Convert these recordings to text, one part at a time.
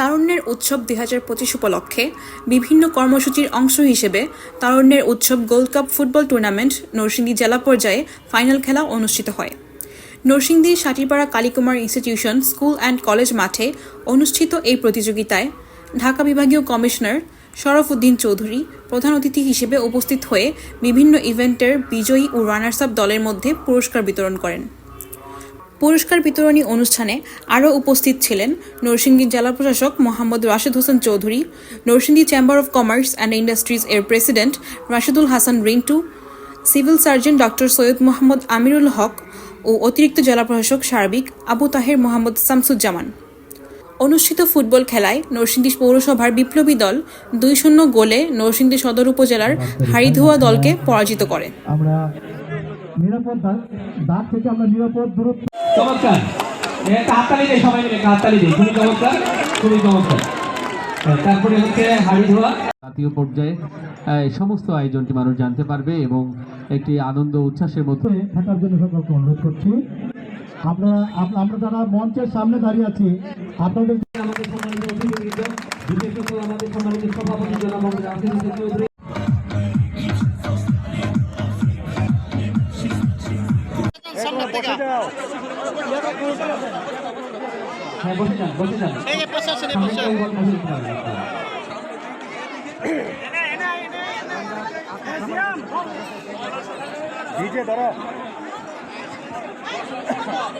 তারুণ্যের উৎসব দুই হাজার পঁচিশ উপলক্ষে বিভিন্ন কর্মসূচির অংশ হিসেবে তারুণ্যের উৎসব Gold Cup football tournament Narsingdi জেলা পর্যায়ে ফাইনাল খেলা অনুষ্ঠিত হয়। নরসিংদীর Satipara Kalikumar institution, school and college মাঠে অনুষ্ঠিত এই প্রতিযোগিতায় ঢাকা বিভাগীয় কমিশনার শরফউদ্দিন চৌধুরী প্রধান অতিথি হিসেবে উপস্থিত হয়ে বিভিন্ন ইভেন্টের বিজয়ী ও রানার্স আপ দলের মধ্যে পুরস্কার বিতরণ করেন। পুরস্কার বিতরণী অনুষ্ঠানে আরও উপস্থিত ছিলেন নরসিংদী জেলা প্রশাসক Mohammad Rashed Hossain Chowdhury, Narsingdi chamber of commerce and industries এর president Rashedul Hasan Rintu, civil surgeon doctor Syed Mohammad Amirul Haque ও অতিরিক্ত জেলা প্রশাসক সার্বিক আবু তাহের মোহাম্মদ শামসুজ্জামান। অনুষ্ঠিত ফুটবল খেলায় নরসিংদী পৌরসভার বিপ্লবী দল দুই শূন্য গোলে নরসিংদী সদর উপজেলার হাড়িধোয়া দলকে পরাজিত করে। আমরা নিরাপদ থেকে আমরা নিরাপদ দূরত্ব চমৎকার। একটা হাততালি দেয় সবাই মিলে হাততালি দেয় খুবই চমৎকার খুবই চমৎকার। হ্যাঁ, তারপরে হচ্ছে হাড়ি ধোয়া। জাতীয় পর্যায়ে সমস্ত আয়োজনটি মানুষ জানতে পারবে এবং একটি আনন্দ উচ্ছ্বাসের মধ্যে থাকার জন্য সকলকে অনুরোধ করছি। আমরা আমরা যারা মঞ্চের সামনে দাঁড়িয়ে আছি আপনাদের আমাদের সম্মানিত আমাদের সম্মানিত সভাপতি জনাব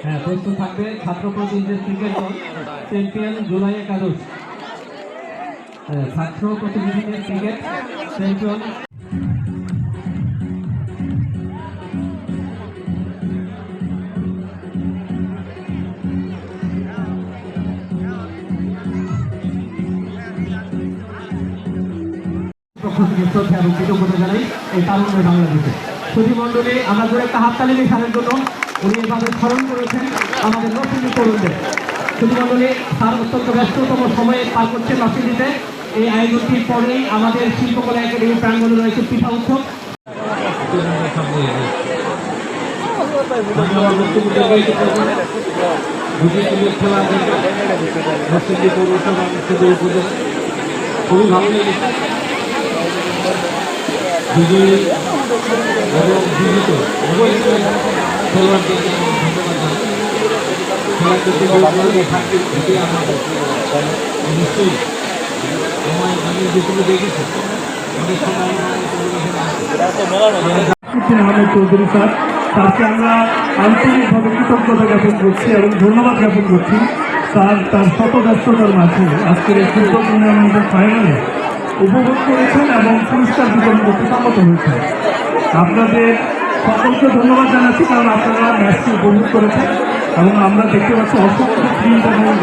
হ্যাঁ প্রস্তুত থাকবে ছাত্র প্রতিনিধিদের ক্রিকেট দল চ্যাম্পিয়ন জুলাই একাদশ। হ্যাঁ, ছাত্র প্রতিনিধিদের ক্রিকেট চ্যাম্পিয়ন। থেকে শ্রদ্ধা এবং কৃতজ্ঞতা জানাই এই তারুণ্য বাংলাদেশে। সুধী মণ্ডলী, আমরা করে একটা হাততালি স্যারের জন্য উনি এভাবে স্মরণ করেছেন আমাদের নতুন তরুণদের। সুধী মণ্ডলী, স্যার অত্যন্ত ব্যস্ততম সময়ে পার করছেন নরসিংদীতে। এই আয়োজনটির পরেই আমাদের শিল্পকলা একাডেমি প্রাঙ্গণে রয়েছে পিঠা উৎসব। খুবই ভালো লেগেছে বিজয়ী এবং বিজিত উভয় খেলোয়াড়দেরকে নিশ্চয়ই আমি যেগুলো দেখেছি অনেক সময় চৌধুরী স্যার তাকে আমরা আন্তরিকভাবে কৃতজ্ঞতা জ্ঞাপন করছি এবং ধন্যবাদ জ্ঞাপন করছি। স্যার, তার শত ব্যস্ততার মাঝে আজকের এই ফুটবল টুর্নামেন্টের ফাইনালে উপভোগ করেছেন এবং পুরস্কার বিতরণ করতে সম্মত হয়েছেন। আপনাদের সকলকে ধন্যবাদ জানাচ্ছি, কারণ আপনারা ম্যাচটি উপভোগ করেছেন এবং আমরা দেখতে পাচ্ছি অসংখ্য প্রিন্ট এবং